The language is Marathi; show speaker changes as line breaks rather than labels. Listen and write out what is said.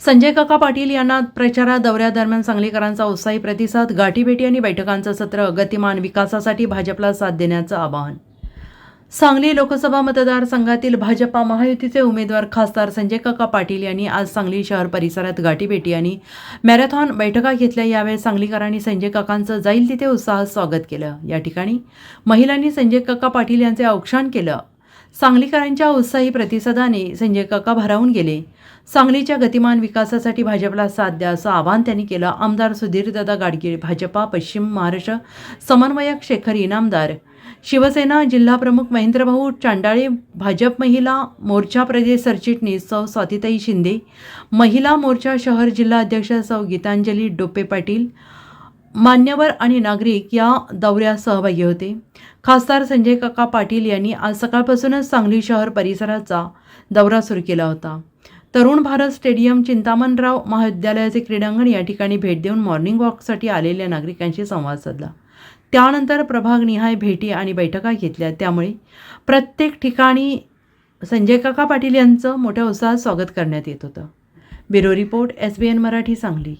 संजय काका पाटील यांना प्रचारा दौऱ्यादरम्यान सांगलीकरांचा उत्साही प्रतिसाद गाठीभेटी आणि बैठकांचं सत्र गतिमान विकासासाठी भाजपला साथ देण्याचं आवाहन. सांगली लोकसभा मतदारसंघातील भाजपा महायुतीचे उमेदवार खासदार संजय काका पाटील यांनी आज सांगली शहर परिसरात गाठीभेटी आणि मॅरेथॉन बैठका घेतल्या. यावेळी सांगलीकरांनी संजय काकांचं जाईल तिथे उत्साहात स्वागत केलं. या ठिकाणी महिलांनी संजय काका पाटील यांचे औक्षण केलं. सांगलीकरांच्या उत्साही प्रतिसादाने संजय काका भारावून गेले. सांगलीच्या गतिमान विकासासाठी भाजपला साथ द्या असं आवाहन त्यांनी केलं. आमदार सुधीरदादा गाडगीळ भाजपा पश्चिम महाराष्ट्र समन्वयक शेखर इनामदार शिवसेना जिल्हाप्रमुख महेंद्रभाऊ चांडाळे भाजप महिला मोर्चा प्रदेश सरचिटणीस सौ स्वातिताई शिंदे महिला मोर्चा शहर जिल्हा अध्यक्ष सौ गीतांजली डोपे पाटील मान्यवर आणि नागरिक या दौऱ्यात सहभागी होते. खासदार संजय काका पाटील यांनी आज सकाळपासूनच सांगली शहर परिसराचा दौरा सुरू केला होता. तरुण भारत स्टेडियम चिंतामणराव महाविद्यालयाचे क्रीडांगण या ठिकाणी भेट देऊन मॉर्निंग वॉकसाठी आलेल्या नागरिकांशी संवाद साधला. त्यानंतर प्रभागनिहाय भेटी आणि बैठका घेतल्या. त्यामुळे प्रत्येक ठिकाणी संजय काका पाटील यांचं मोठ्या उत्साहात स्वागत करण्यात येत होतं. Bureau report S B N Marathi Sangli.